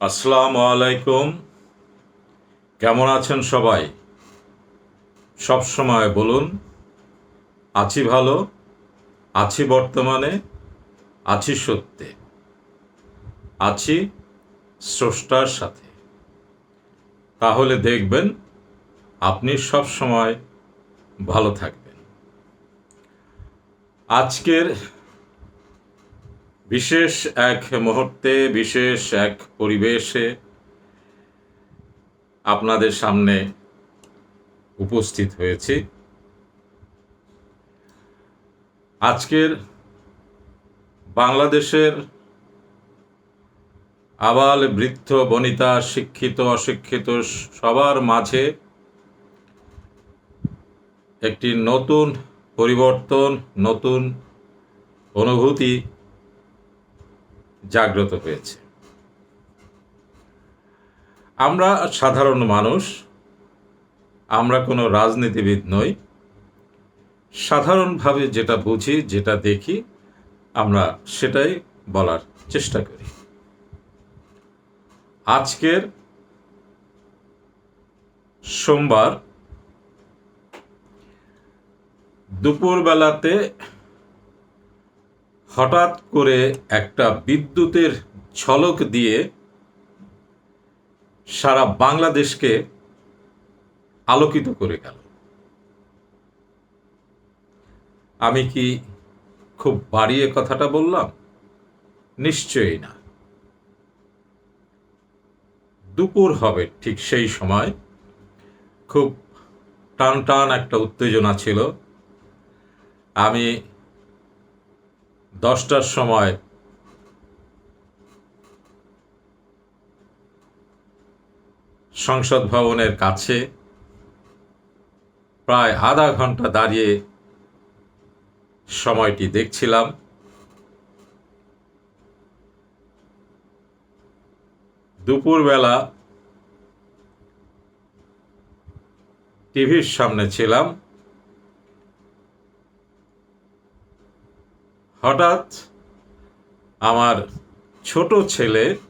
আসসালামু আলাইকুম। কেমন আছেন সবাই? সব সময় বলুন, আছি ভালো, আছি বর্তমানে, আছি সত্যে, আছি স্রষ্টার সাথে। তাহলে দেখবেন, আপনি সব সময় ভালো থাকবেন। আজকের বিশেষ এক মুহূর্তে, বিশেষ এক পরিবেশে আপনাদের সামনে উপস্থিত হয়েছি। আজকের বাংলাদেশের আবাল বৃদ্ধ, বনিতা, শিক্ষিত, অশিক্ষিত সবার মাঝে একটি নতুন পরিবর্তন, নতুন অনুভূতি জাগ্রত হয়েছে। আমরা সাধারণ মানুষ, আমরা কোনো রাজনীতিবিদ নই। সাধারণভাবে যেটা বুঝি, যেটা দেখি, আমরা সেটাই বলার চেষ্টা করি। আজকের সোমবার দুপুরবেলাতে হঠাৎ করে একটা বিদ্যুতের ঝলক দিয়ে সারা বাংলাদেশকে আলোকিত করে গেল। আমি কি খুব বাড়িয়ে কথাটা বললাম? নিশ্চয়ই না। দুপুর হবে ঠিক সেই সময়। খুব টান টান একটা উত্তেজনা ছিল। আমি দশটার সময়। সংসদ ভবনের কাছে প্রায় আধা ঘণ্টা দাঁড়িয়ে সময়টি দেখছিলাম। দুপুরবেলা টিভির সামনে ছিলাম। হঠাৎ আমার ছোট ছেলে